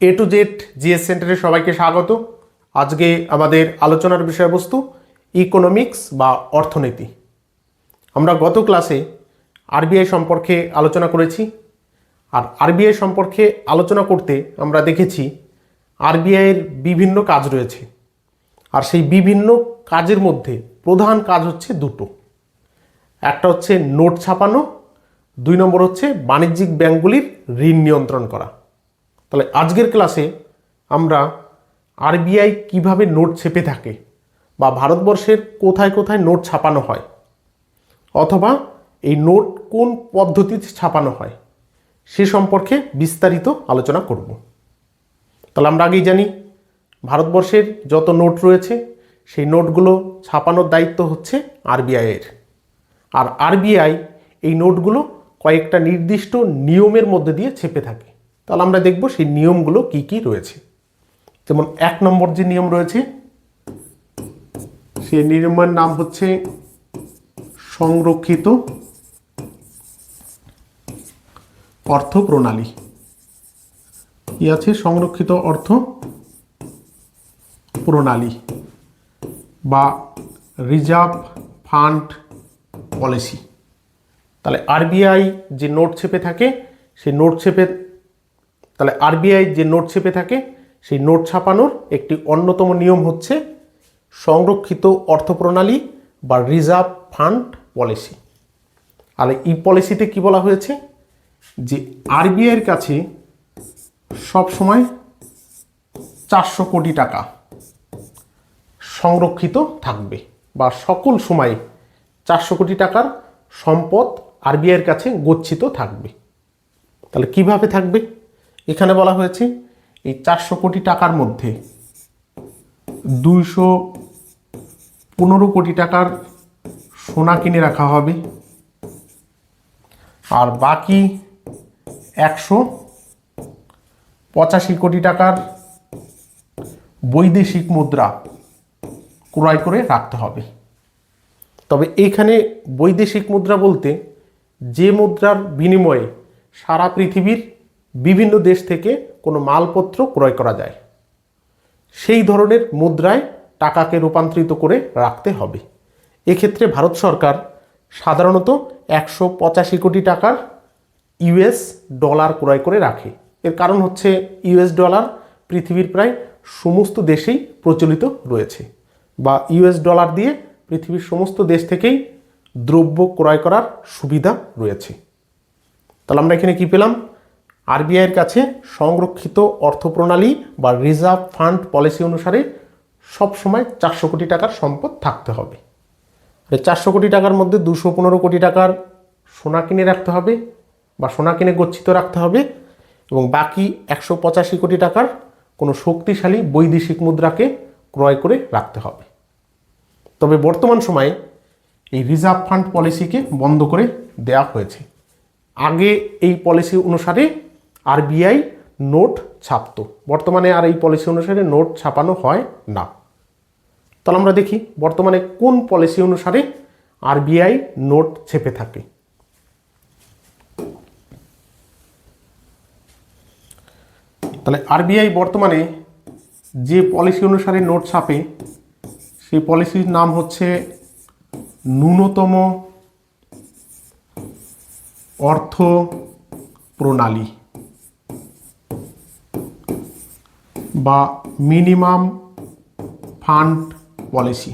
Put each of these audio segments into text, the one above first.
A to Z GS সেন্টারে সবাইকে স্বাগত। আজকে আমাদের আলোচনার বিষয়বস্তু ইকোনমিক্স বা অর্থনীতি। আমরা গত ক্লাসে আরবিআই সম্পর্কে আলোচনা করেছি। আর আরবিআই সম্পর্কে আলোচনা করতে আমরা দেখেছি আরবিআইয়ের বিভিন্ন কাজ রয়েছে। আর সেই বিভিন্ন কাজের মধ্যে প্রধান কাজ হচ্ছে দুটো। একটা হচ্ছে নোট ছাপানো, দুই নম্বর হচ্ছে বাণিজ্যিক ব্যাংকগুলির ঋণ নিয়ন্ত্রণ করা। তাহলে আজকের ক্লাসে আমরা আরবিআই কীভাবে নোট ছেপে থাকে বা ভারতবর্ষের কোথায় কোথায় নোট ছাপানো হয় অথবা এই নোট কোন পদ্ধতিতে ছাপানো হয় সে সম্পর্কে বিস্তারিত আলোচনা করব। তাহলে আমরা আগেই জানি ভারতবর্ষের যত নোট রয়েছে সেই নোটগুলো ছাপানোর দায়িত্ব হচ্ছে আরবিআইয়ের আর আরবিআই এই নোটগুলো কয়েকটা নির্দিষ্ট নিয়মের মধ্যে দিয়ে ছেপে থাকে। তাহলে আমরা দেখব সেই নিয়মগুলো কি কি রয়েছে। যেমন এক নম্বর যে নিয়ম রয়েছে, সেই নিয়মের নাম হচ্ছে সংরক্ষিত অর্থ প্রণালী কি আছে? সংরক্ষিত অর্থ প্রণালী বা রিজার্ভ ফান্ড পলিসি। তাহলে আরবিআই যে নোট ছেপে থাকে, সেই নোট ছেপে তাহলে আরবিআই যে নোট ছেপে থাকে, সেই নোট ছাপানোর একটি অন্যতম নিয়ম হচ্ছে সংরক্ষিত অর্থপ্রণালী বা রিজার্ভ ফান্ড পলিসি। আর এই পলিসিতে কি বলা হয়েছে? যে আরবিআইয়ের কাছে সব সময় চারশো কোটি টাকা সংরক্ষিত থাকবে বা সকল সময় চারশো কোটি টাকার সম্পদ আরবিআইয়ের কাছে গচ্ছিত থাকবে। তাহলে কীভাবে থাকবে? এখানে বলা হয়েছে এই চারশো কোটি টাকার মধ্যে দুইশো পনেরো কোটি টাকার সোনা কিনে রাখা হবে। আর বাকি একশো পঁচাশি কোটি টাকার বৈদেশিক মুদ্রা ক্রয় করে রাখতে হবে। তবে এইখানে বৈদেশিক মুদ্রা বলতে যে মুদ্রার বিনিময়ে সারা পৃথিবীর বিভিন্ন দেশ থেকে কোনো মালপত্র ক্রয় করা যায়। সেই ধরনের মুদ্রায় টাকাকে রূপান্তরিত করে রাখতে হবে। এক্ষেত্রে ভারত সরকার সাধারণত একশো পঁচাশি কোটি টাকার ইউএস ডলার ক্রয় করে রাখে। এর কারণ হচ্ছে ইউএস ডলার পৃথিবীর প্রায় সমস্ত দেশেই প্রচলিত রয়েছে বা ইউএস ডলার দিয়ে পৃথিবীর সমস্ত দেশ থেকেই দ্রব্য ক্রয় করার সুবিধা রয়েছে। তাহলে আমরা এখানে কি পেলাম? আরবিআইয়ের কাছে সংরক্ষিত অর্থপ্রণালী বা রিজার্ভ ফান্ড পলিসি অনুসারে সবসময় চারশো কোটি টাকার সম্পদ থাকতে হবে। আর চারশো কোটি টাকার মধ্যে দুশো পনেরো কোটি টাকার সোনা কিনে রাখতে হবে বা সোনা কিনে গচ্ছিত রাখতে হবে এবং বাকি একশো পঁচাশি কোটি টাকার কোনো শক্তিশালী বৈদেশিক মুদ্রাকে ক্রয় করে রাখতে হবে। তবে বর্তমান সময়ে এই রিজার্ভ ফান্ড পলিসিকে বন্ধ করে দেওয়া হয়েছে। আগে এই পলিসি অনুসারে আরবিআই নোট ছাপতো। বর্তমানে আর এই পলিসি অনুসারে নোট ছাপানো হয় না। তাহলে আমরা দেখি বর্তমানে কোন পলিসি অনুসারে আরবিআই নোট ছেপে থাকে। তাহলে আরবিআই বর্তমানে যে পলিসি অনুসারে নোট ছাপে, সেই পলিসির নাম হচ্ছে ন্যূনতম অর্থ প্রণালী। বা মিনিমাম ফান্ড পলিসি।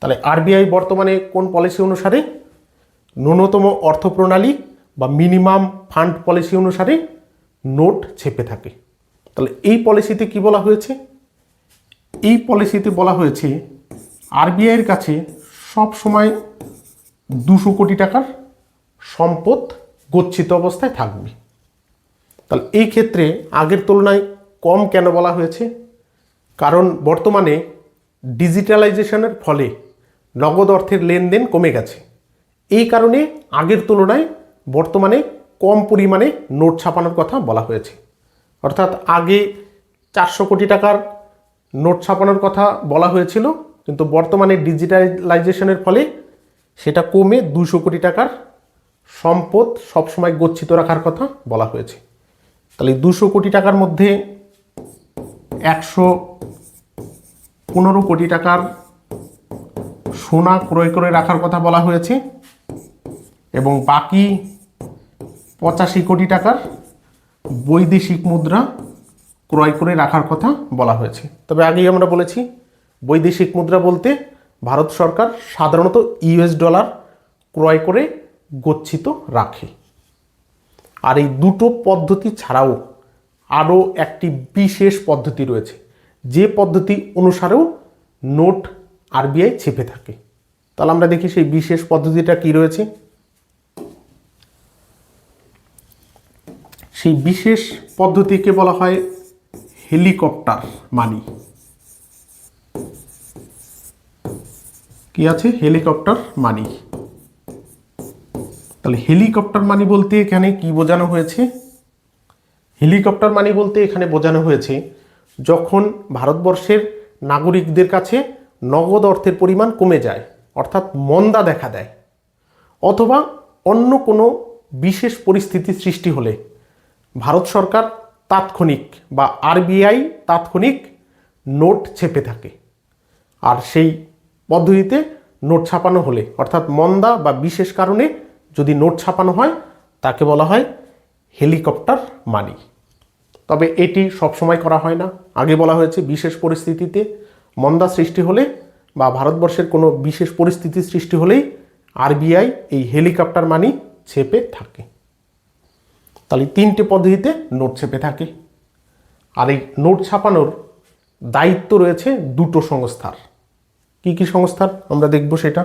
তাহলে আরবিআই বর্তমানে কোন পলিসি অনুসারে? ন্যূনতম অর্থ প্রণালী বা মিনিমাম ফান্ড পলিসি অনুসারে নোট ছেপে থাকে। তাহলে এই পলিসিতে কি বলা হয়েছে? এই পলিসিতে বলা হয়েছে, আরবিআইয়ের কাছে সব সময় দুশো কোটি টাকার সম্পদ গচ্ছিত অবস্থায় থাকবে। তাহলে এই ক্ষেত্রে আগের তুলনায় কম কেন বলা হয়েছে? কারণ বর্তমানে ডিজিটালাইজেশনের ফলে নগদ অর্থের লেনদেন কমে গেছে। এই কারণে আগের তুলনায় বর্তমানে কম পরিমাণে নোট ছাপানোর কথা বলা হয়েছে। অর্থাৎ আগে চারশো কোটি টাকার নোট ছাপানোর কথা বলা হয়েছিল, কিন্তু বর্তমানে ডিজিটালাইজেশনের ফলে সেটা কমে দুশো কোটি টাকার সম্পদ সবসময় গচ্ছিত রাখার কথা বলা হয়েছে। তাহলে দুশো কোটি টাকার মধ্যে একশো পনেরো কোটি টাকার সোনা ক্রয় করে রাখার কথা বলা হয়েছে এবং বাকি পঁচাশি কোটি টাকার বৈদেশিক মুদ্রা ক্রয় করে রাখার কথা বলা হয়েছে। তবে আগেই আমরা বলেছি, বৈদেশিক মুদ্রা বলতে ভারত সরকার সাধারণত ইউএস ডলার ক্রয় করে গচ্ছিত রাখে। আর এই দুটো পদ্ধতি ছাড়াও আরও একটি বিশেষ পদ্ধতি রয়েছে। যে পদ্ধতি অনুসারেও নোট আরবিআই ছেপে থাকে। তাহলে আমরা দেখি সেই বিশেষ পদ্ধতিটা কি রয়েছে। সেই বিশেষ পদ্ধতিকে বলা হয় হেলিকপ্টার মানি। কি আছে? Helicopter money. তাহলে হেলিকপ্টার মানি বলতে এখানে কি বোঝানো হয়েছে? হেলিকপ্টার মানি বলতে এখানে বোঝানো হয়েছে, যখন ভারতবর্ষের নাগরিকদের কাছে নগদ অর্থের পরিমাণ কমে যায়, অর্থাৎ মন্দা দেখা দেয়, অথবা অন্য কোনো বিশেষ পরিস্থিতি সৃষ্টি হলে, ভারত সরকার তাৎক্ষণিক বা আরবিআই তাৎক্ষণিক নোট ছেপে থাকে, আর সেই পদ্ধতিতে নোট ছাপানো হলে, অর্থাৎ মন্দা বা বিশেষ কারণে যদি নোট ছাপানো হয়, তাকে বলা হয় হেলিকপ্টার মানি। তবে এটি সবসময় করা হয় না। আগে বলা হয়েছে বিশেষ পরিস্থিতিতে মন্দা সৃষ্টি হলে বা ভারতবর্ষের কোনো বিশেষ পরিস্থিতি সৃষ্টি হলেই আরবিআই এই হেলিকপ্টার মানি ছেপে থাকে। তাহলে তিনটে পদ্ধতিতে নোট ছেপে থাকে। আর এই নোট ছাপানোর দায়িত্ব রয়েছে দুটো সংস্থার। কি কি সংস্থার? আমরা দেখব সেটা।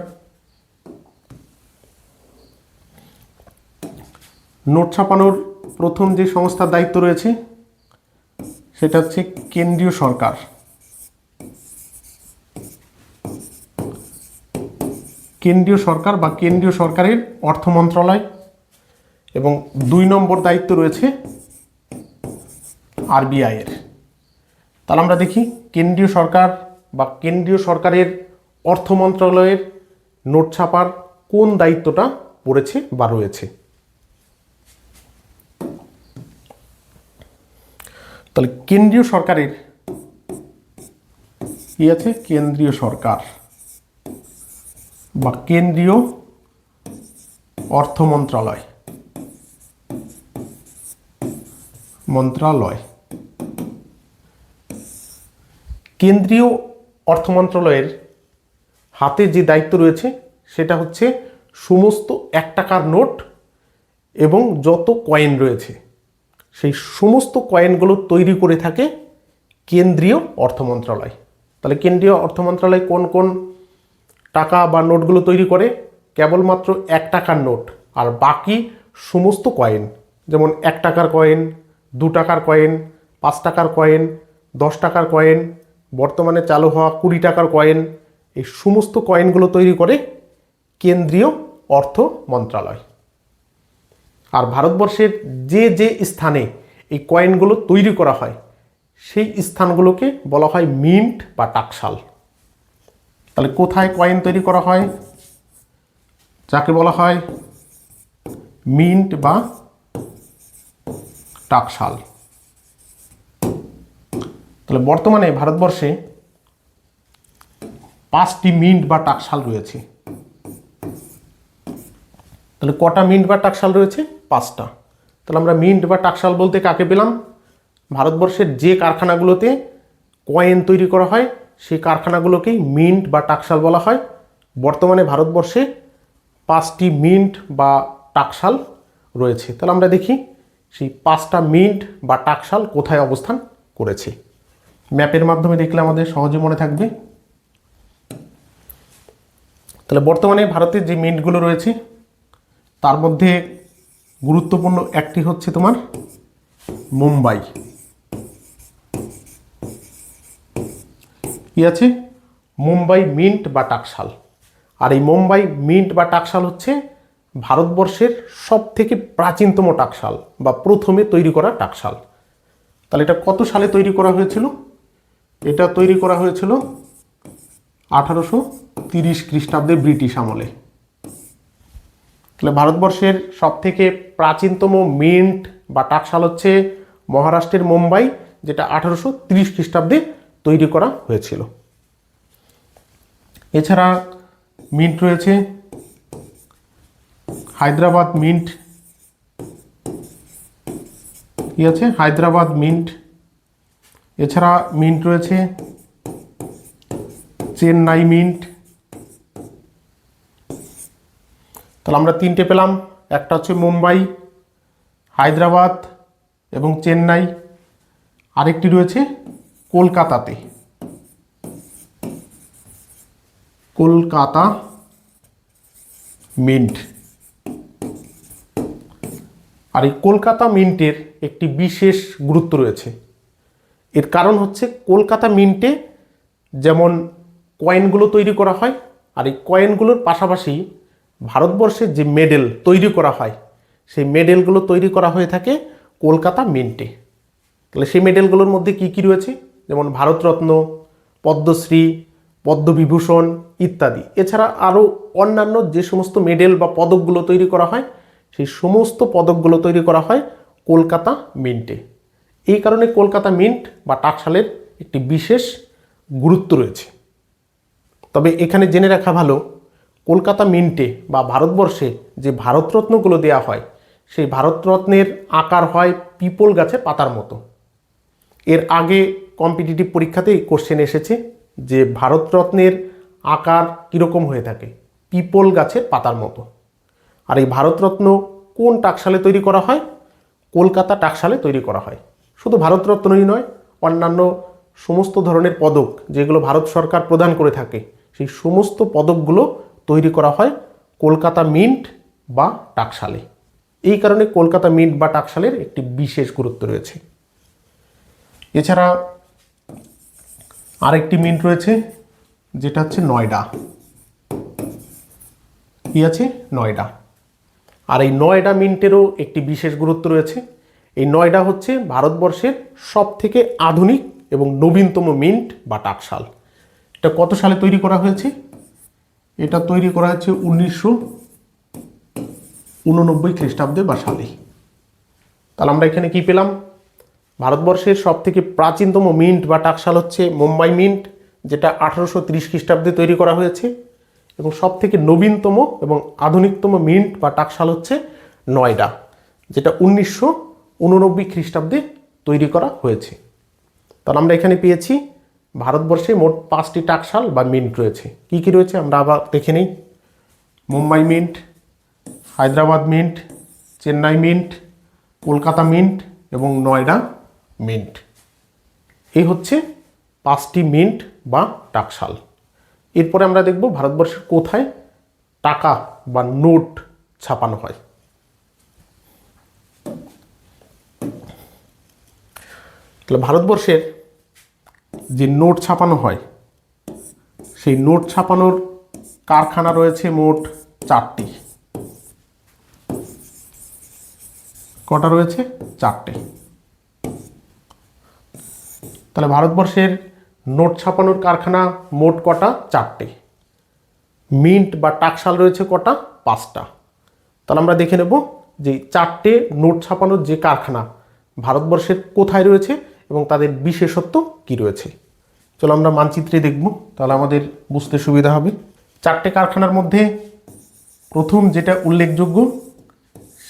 নোট ছাপানোর প্রথম যে সংস্থার দায়িত্ব রয়েছে সেটা হচ্ছে কেন্দ্রীয় সরকার। কেন্দ্রীয় সরকার বা কেন্দ্রীয় সরকারের অর্থ মন্ত্রণালয় এবং দুই নম্বর দায়িত্ব রয়েছে আরবিআইয়ের তাহলে আমরা দেখি কেন্দ্রীয় সরকার বা কেন্দ্রীয় সরকারের অর্থ মন্ত্রণালয়ের নোট ছাপার কোন দায়িত্বটা পড়েছে বা রয়েছে। তাহলে কেন্দ্রীয় সরকারের কি আছে? কেন্দ্রীয় সরকার বা কেন্দ্রীয় অর্থ মন্ত্রণালয় মন্ত্রণালয় কেন্দ্রীয় অর্থ মন্ত্রণালয়ের হাতে যে দায়িত্ব রয়েছে, সেটা হচ্ছে সমস্ত এক টাকার নোট এবং যত কয়েন রয়েছে। সেই সমস্ত কয়েনগুলো তৈরি করে থাকে কেন্দ্রীয় অর্থ মন্ত্রণালয় তাহলে কেন্দ্রীয় অর্থ মন্ত্রণালয় কোন কোন টাকা বা নোটগুলো তৈরি করে? কেবলমাত্র এক টাকার নোট আর বাকি সমস্ত কয়েন যেমন এক টাকার কয়েন দু টাকার কয়েন পাঁচ টাকার কয়েন দশ টাকার কয়েন বর্তমানে চালু হওয়া কুড়ি টাকার কয়েন এই সমস্ত কয়েনগুলো তৈরি করে কেন্দ্রীয় অর্থ মন্ত্রণালয় আর ভারতবর্ষের যে যে স্থানে এই কয়েনগুলো তৈরি করা হয়, সেই স্থানগুলোকে বলা হয় মিন্ট বা টাকশাল। তাহলে কোথায় কয়েন তৈরি করা হয়? যাকে বলা হয় মিন্ট বা টাকশাল। তাহলে বর্তমানে ভারতবর্ষে পাঁচটি মিন্ট বা টাকশাল রয়েছে। তাহলে কটা মিন্ট বা টাকশাল রয়েছে? পাঁচটা। তাহলে আমরা মিন্ট বা টাকশাল বলতে কাকে পেলাম? ভারতবর্ষের যে কারখানাগুলোতে কয়েন তৈরি করা হয়, সেই কারখানাগুলোকেই মিন্ট বা টাকশাল বলা হয়। বর্তমানে ভারতবর্ষে পাঁচটি মিন্ট বা টাকশাল রয়েছে। তাহলে আমরা দেখি, সেই পাঁচটা মিন্ট বা টাকশাল কোথায় অবস্থান করেছে? ম্যাপের মাধ্যমে দেখলে আমাদের সহজে মনে থাকবে। তাহলে বর্তমানে ভারতের যে মিন্টগুলো রয়েছে, তার মধ্যে গুরুত্বপূর্ণ একটি হচ্ছে তোমার মুম্বাই। কি আছে? মুম্বাই মিন্ট বা টাকশাল। আর এই মুম্বাই মিন্ট বা টাকশাল হচ্ছে ভারতবর্ষের সব থেকে প্রাচীনতম টাকশাল বা প্রথমে তৈরি করা টাকশাল। তাহলে এটা কত সালে তৈরি করা হয়েছিল? এটা তৈরি করা হয়েছিল আঠারোশো তিরিশ খ্রিস্টাব্দে ব্রিটিশ আমলে। তাহলে ভারতবর্ষের সব থেকে প্রাচীনতম মিন্ট বা টাকশাল হচ্ছে মহারাষ্ট্রের মুম্বাই, যেটা আঠারোশো তিরিশ খ্রিস্টাব্দে তৈরি করা হয়েছিল। এছাড়া মিন্ট রয়েছে, হায়দ্রাবাদ মিন্ট। কি আছে? হায়দ্রাবাদ মিন্ট। এছাড়া মিন্ট রয়েছে, চেন্নাই মিন্ট। তাহলে আমরা তিনটে পেলাম। একটা হচ্ছে মুম্বাই, হায়দ্রাবাদ এবং চেন্নাই। আরেকটি রয়েছে কলকাতাতে। কলকাতা মিন্ট। আর এই কলকাতা মিন্টের একটি বিশেষ গুরুত্ব রয়েছে। এর কারণ হচ্ছে কলকাতা মিন্টে যেমন কয়েনগুলো তৈরি করা হয়, আর এই কয়েনগুলোর পাশাপাশি ভারতবর্ষের যে মেডেল তৈরি করা হয়, সেই মেডেলগুলো তৈরি করা হয়ে থাকে কলকাতা মিন্টে। তাহলে সেই মেডেলগুলোর মধ্যে কি কি রয়েছে? যেমন ভারতরত্ন, পদ্মশ্রী, পদ্মবিভূষণ ইত্যাদি। এছাড়া আরও অন্যান্য যে সমস্ত মেডেল বা পদকগুলো তৈরি করা হয়, সেই সমস্ত পদকগুলো তৈরি করা হয় কলকাতা মিন্টে। এই কারণে কলকাতা মিন্ট বা টাকশালের একটি বিশেষ গুরুত্ব রয়েছে। তবে এখানে জেনে রাখা ভালো কলকাতা মিন্টে বা ভারতবর্ষে যে ভারতরত্নগুলো দেয়া হয়, সেই ভারতরত্নের আকার হয় পিপল গাছের পাতার মতো। এর আগে কম্পিটিটিভ পরীক্ষাতেই কোশ্চেন এসেছে যে ভারতরত্নের আকার কীরকম হয়ে থাকে, পিপল গাছের পাতার মতো। আর এই ভারতরত্ন কোন টাকশালে তৈরি করা হয়? কলকাতা টাকশালে তৈরি করা হয়। শুধু ভারতরত্নই নয়, অন্যান্য সমস্ত ধরনের পদক যেগুলো ভারত সরকার প্রদান করে থাকে, সেই সমস্ত পদকগুলো তৈরি করা হয় কলকাতা মিন্ট বা টাকশালে। এই কারণে কলকাতা মিন্ট বা টাকশালের একটি বিশেষ গুরুত্ব রয়েছে। এছাড়া আরেকটি মিন্ট রয়েছে, যেটা হচ্ছে নয়ডা। কি আছে? নয়ডা। আর এই নয়ডা মিন্টেরও একটি বিশেষ গুরুত্ব রয়েছে। এই নয়ডা হচ্ছে ভারতবর্ষের সব থেকে আধুনিক এবং নবীনতম মিন্ট বা টাকশাল। এটা কত সালে তৈরি করা হয়েছে? এটা তৈরি করা হয়েছে উনিশশো উননব্বই খ্রিস্টাব্দে বা সালে তাহলে আমরা এখানে কি পেলাম? ভারতবর্ষের সব থেকে প্রাচীনতম মিন্ট বা টাকশাল হচ্ছে মুম্বাই মিন্ট, যেটা আঠারোশো তিরিশ খ্রিস্টাব্দে তৈরি করা হয়েছে। এবং সব থেকে নবীনতম এবং আধুনিকতম মিন্ট বা টাকশাল হচ্ছে নয়ডা, যেটা উনিশশো উননব্বই খ্রিস্টাব্দে তৈরি করা হয়েছে। তাহলে আমরা এখানে পেয়েছি ভারতবর্ষে মোট পাঁচটি টাকশাল বা মিন্ট রয়েছে। কি কি রয়েছে আমরা আবার দেখে নিই। Mumbai mint, Hyderabad mint, Chennai mint, Kolkata mint এবং নয়ডা মিন্ট। এই হচ্ছে পাঁচটি মিন্ট বা টাকশাল। এরপরে আমরা দেখব ভারতবর্ষের কোথায় টাকা বা নোট ছাপানো হয়। তাহলে ভারতবর্ষের যে নোট ছাপানো হয়, সেই নোট ছাপানোর কারখানা রয়েছে মোট চারটি। কটা রয়েছে? চারটে। তাহলে ভারতবর্ষের নোট ছাপানোর কারখানা মোট কটা? চারটে। মিন্ট বা টাকশাল রয়েছে কটা? পাঁচটা। তাহলে আমরা দেখে নেব যে চারটে নোট ছাপানোর যে কারখানা ভারতবর্ষের কোথায় রয়েছে? এবং তাদের বিশেষত্ব কি রয়েছে? চলো আমরা মানচিত্রে দেখব, তাহলে আমাদের বুঝতে সুবিধা হবে। চারটে কারখানার মধ্যে প্রথম যেটা উল্লেখযোগ্য,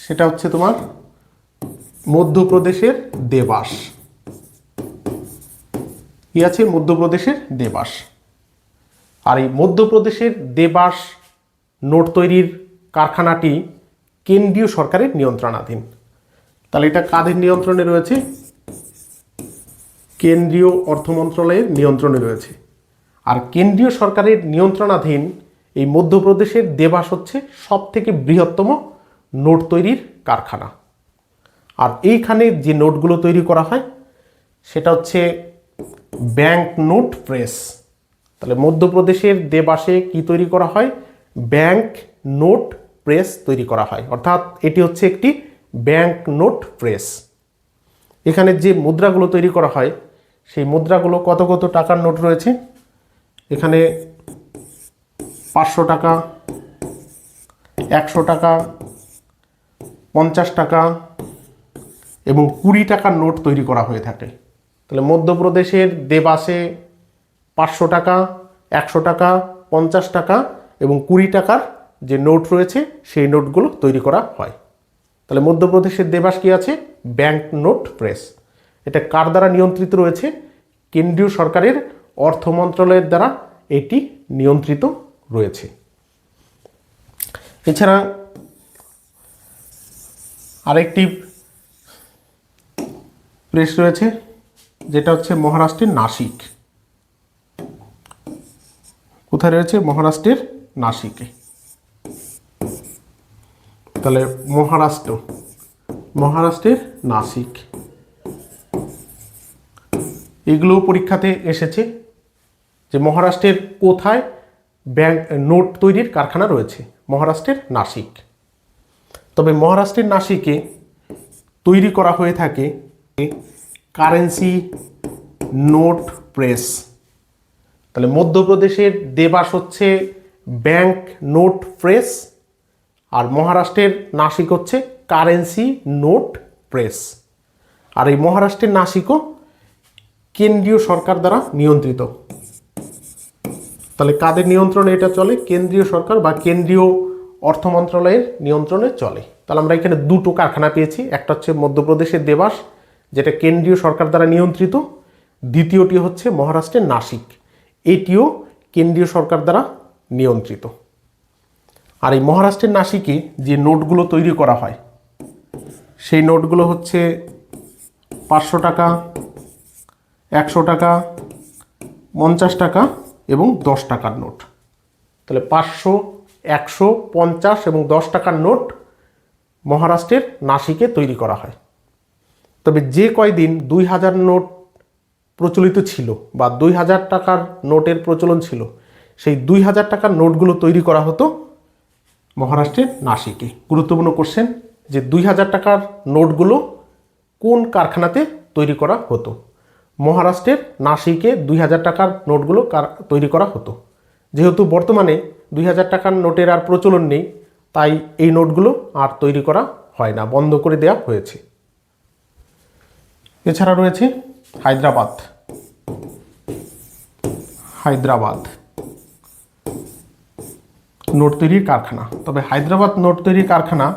সেটা হচ্ছে তোমার মধ্যপ্রদেশের দেবাস কি আছে? মধ্যপ্রদেশের দেবাস আর এই মধ্যপ্রদেশের দেবাস নোট তৈরির কারখানাটি কেন্দ্রীয় সরকারের নিয়ন্ত্রণাধীন। তাহলে এটা কাদের নিয়ন্ত্রণে রয়েছে? কেন্দ্রীয় অর্থ মন্ত্রণালয়ের নিয়ন্ত্রণে রয়েছে। আর কেন্দ্রীয় সরকারের নিয়ন্ত্রণাধীন এই মধ্যপ্রদেশের দেবাস হচ্ছে সব থেকে বৃহত্তম নোট তৈরির কারখানা। আর এইখানে যে নোটগুলো তৈরি করা হয়, সেটা হচ্ছে ব্যাংক নোট প্রেস। তাহলে মধ্যপ্রদেশের দেবাসে কি তৈরি করা হয়? ব্যাংক নোট প্রেস তৈরি করা হয়। অর্থাৎ এটি হচ্ছে একটি ব্যাংক নোট প্রেস। এখানে যে মুদ্রাগুলো তৈরি করা হয় সেই মুদ্রাগুলো কত কত টাকার নোট রয়েছে? এখানে পাঁচশো টাকা, একশো টাকা, পঞ্চাশ টাকা এবং কুড়ি টাকার নোট তৈরি করা হয়ে থাকে। তাহলে মধ্যপ্রদেশের দেবাসে পাঁচশো টাকা, একশো টাকা, পঞ্চাশ টাকা এবং কুড়ি টাকার যে নোট রয়েছে, সেই নোটগুলো তৈরি করা হয়। তাহলে মধ্যপ্রদেশের দেবাস কি আছে? Bank note press. এটা কার দ্বারা নিয়ন্ত্রিত রয়েছে? কেন্দ্রীয় সরকারের অর্থ মন্ত্রণালয়ের দ্বারা এটি নিয়ন্ত্রিত রয়েছে। এছাড়া আরেকটি প্রেস রয়েছে, যেটা হচ্ছে মহারাষ্ট্রের নাসিক। কোথায় রয়েছে? মহারাষ্ট্রের নাসিকে। তাহলে মহারাষ্ট্র, মহারাষ্ট্রের নাসিক। এগুলো পরীক্ষাতে এসেছে যে মহারাষ্ট্রের কোথায় ব্যাংক নোট তৈরির কারখানা রয়েছে, মহারাষ্ট্রের নাসিক। তবে মহারাষ্ট্রের নাসিকে তৈরি করা হয়ে থাকে কারেন্সি নোট প্রেস। তাহলে মধ্যপ্রদেশের দেবাস হচ্ছে ব্যাংক নোট প্রেস আর মহারাষ্ট্রের নাসিক হচ্ছে কারেন্সি নোট প্রেস। আর এই মহারাষ্ট্রের নাসিকও কেন্দ্রীয় সরকার দ্বারা নিয়ন্ত্রিত। তাহলে কাদের নিয়ন্ত্রণে এটা চলে? কেন্দ্রীয় সরকার বা কেন্দ্রীয় অর্থ মন্ত্রণালয়ের নিয়ন্ত্রণে চলে। তাহলে আমরা এখানে দুটো কারখানা পেয়েছি। একটা হচ্ছে মধ্যপ্রদেশের দেবাস, যেটা কেন্দ্রীয় সরকার দ্বারা নিয়ন্ত্রিত। দ্বিতীয়টি হচ্ছে মহারাষ্ট্রের নাসিক। এটিও কেন্দ্রীয় সরকার দ্বারা নিয়ন্ত্রিত। আর এই মহারাষ্ট্রের নাসিকে যে নোটগুলো তৈরি করা হয়, সেই নোটগুলো হচ্ছে পাঁচশো টাকা একশো টাকা, পঞ্চাশ টাকা এবং দশ টাকার নোট। তাহলে পাঁচশো, একশো, পঞ্চাশ এবং দশ টাকার নোট মহারাষ্ট্রের নাসিকে তৈরি করা হয়। তবে যে কয়দিন দুই হাজার নোট প্রচলিত ছিল বা দুই হাজার টাকার নোটের প্রচলন ছিল, সেই দুই হাজার টাকার নোটগুলো তৈরি করা হতো মহারাষ্ট্রের নাসিকে। গুরুত্বপূর্ণ কোশ্চেন যে দুই হাজার টাকার নোটগুলো কোন কারখানাতে তৈরি করা হতো? মহারাষ্ট্রের নাসিকে দুই হাজার টাকার নোটগুলো তৈরি করা হতো। যেহেতু বর্তমানে দুই হাজার টাকার নোটের আর প্রচলন নেই, তাই এই নোটগুলো আর তৈরি করা হয় না, বন্ধ করে দেওয়া হয়েছে। এছাড়া রয়েছে হায়দ্রাবাদ। হায়দ্রাবাদ নোট তৈরির কারখানা। তবে হায়দ্রাবাদ নোট তৈরির কারখানা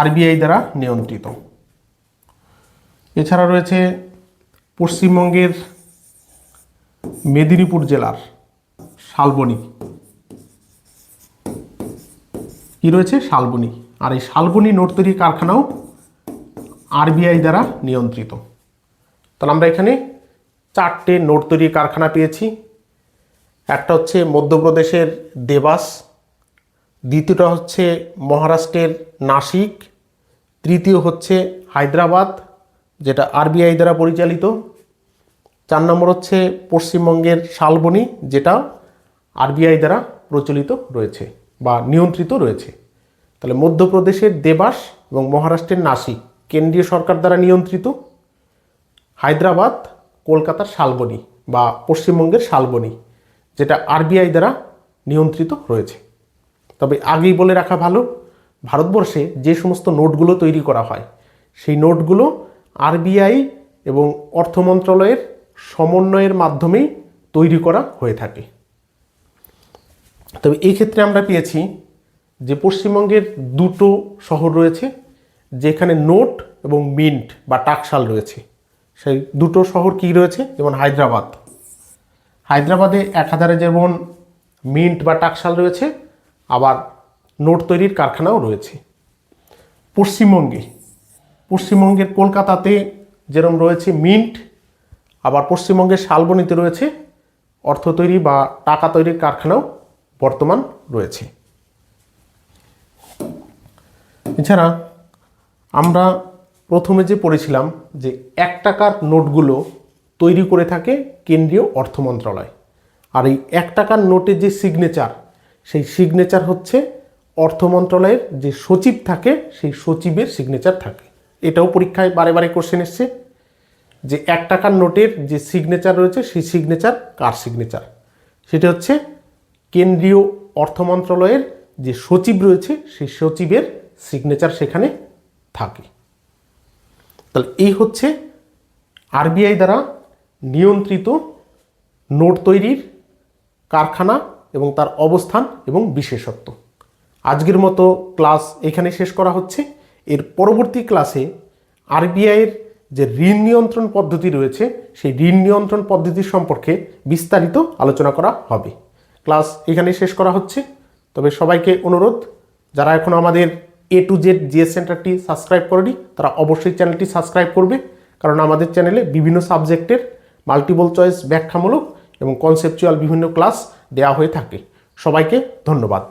আরবিআই দ্বারা নিয়ন্ত্রিত। এছাড়া রয়েছে পশ্চিমবঙ্গের মেদিনীপুর জেলার শালবনী। কি রয়েছে? শালবনী। আর এই শালবনী নোট তৈরির কারখানাও আরবিআই দ্বারা নিয়ন্ত্রিত। তাহলে আমরা এখানে চারটে নোট তৈরির কারখানা পেয়েছি। একটা হচ্ছে মধ্যপ্রদেশের দেবাস, দ্বিতীয়টা হচ্ছে মহারাষ্ট্রের নাসিক, তৃতীয় হচ্ছে হায়দ্রাবাদ, যেটা আরবিআই দ্বারা পরিচালিত। চার নম্বর হচ্ছে পশ্চিমবঙ্গের শালবনি, যেটা আরবিআই দ্বারা প্রচলিত রয়েছে বা নিয়ন্ত্রিত রয়েছে। তাহলে মধ্যপ্রদেশের দেবাস এবং মহারাষ্ট্রের নাসিক কেন্দ্রীয় সরকার দ্বারা নিয়ন্ত্রিত। হায়দ্রাবাদ, কলকাতার শালবনী বা পশ্চিমবঙ্গের শালবনী, যেটা আরবিআই দ্বারা নিয়ন্ত্রিত রয়েছে। তবে আগেই বলে রাখা ভালো, ভারতবর্ষে যে সমস্ত নোটগুলো তৈরি করা হয়, সেই নোটগুলো আরবিআই এবং অর্থ মন্ত্রণালয়ের সমন্বয়ের মাধ্যমেই তৈরি করা হয়ে থাকে। তবে এই ক্ষেত্রে আমরা পেয়েছি যে পশ্চিমবঙ্গের দুটো শহর রয়েছে, যেখানে নোট এবং মিন্ট বা টাকশাল রয়েছে। সেই দুটো শহর কি রয়েছে? যেমন হায়দ্রাবাদ। হায়দ্রাবাদে এক হাজারে যেমন মিন্ট বা টাকশাল রয়েছে, আবার নোট তৈরির কারখানাও রয়েছে। পশ্চিমবঙ্গে, পশ্চিমবঙ্গের কলকাতাতে যেরকম রয়েছে মিন্ট আবার পশ্চিমবঙ্গের শালবনীতে রয়েছে, অর্থ তৈরি বা টাকা তৈরির কারখানাও বর্তমান রয়েছে। এছাড়া আমরা প্রথমে যে পড়েছিলাম যে এক টাকার নোটগুলো তৈরি করে থাকে কেন্দ্রীয় অর্থ মন্ত্রণালয়। আর এই এক টাকার নোটের যে সিগনেচার সেই সিগনেচার হচ্ছে অর্থ মন্ত্রণালয়ের যে সচিব থাকে, সেই সচিবের সিগনেচার থাকে। এটাও পরীক্ষায় বারে বারে কোশ্চেন এসছে। যে এক টাকার নোটের যে সিগনেচার রয়েছে, সেই সিগনেচার কার সিগনেচার সেটা হচ্ছে কেন্দ্রীয় অর্থ মন্ত্রণালয়ের যে সচিব রয়েছে, সেই সচিবের সিগনেচার সেখানে থাকে। তাহলে এই হচ্ছে আরবিআই দ্বারা নিয়ন্ত্রিত নোট তৈরির কারখানা এবং তার অবস্থান এবং বিশেষত্ব। আজকের মতো ক্লাস এখানে শেষ করা হচ্ছে। এর পরবর্তী ক্লাসে আরবিআইয়ের যে ঋণ নিয়ন্ত্রণ পদ্ধতি রয়েছে, সেই ঋণ নিয়ন্ত্রণ পদ্ধতি সম্পর্কে বিস্তারিত আলোচনা করা হবে। ক্লাস এখানে শেষ করা হচ্ছে। তবে সবাইকে অনুরোধ, যারা এখন আমাদের এ টু জেড জিএস সেন্টারটি সাবস্ক্রাইব করেনি, তারা অবশ্যই চ্যানেলটি সাবস্ক্রাইব করবে, কারণ আমাদের চ্যানেলে বিভিন্ন সাবজেক্টের মাল্টিপল চয়েস ব্যাখ্যামূলক এবং কনসেপচুয়াল বিভিন্ন ক্লাস দেওয়া হয়ে থাকে। সবাইকে ধন্যবাদ।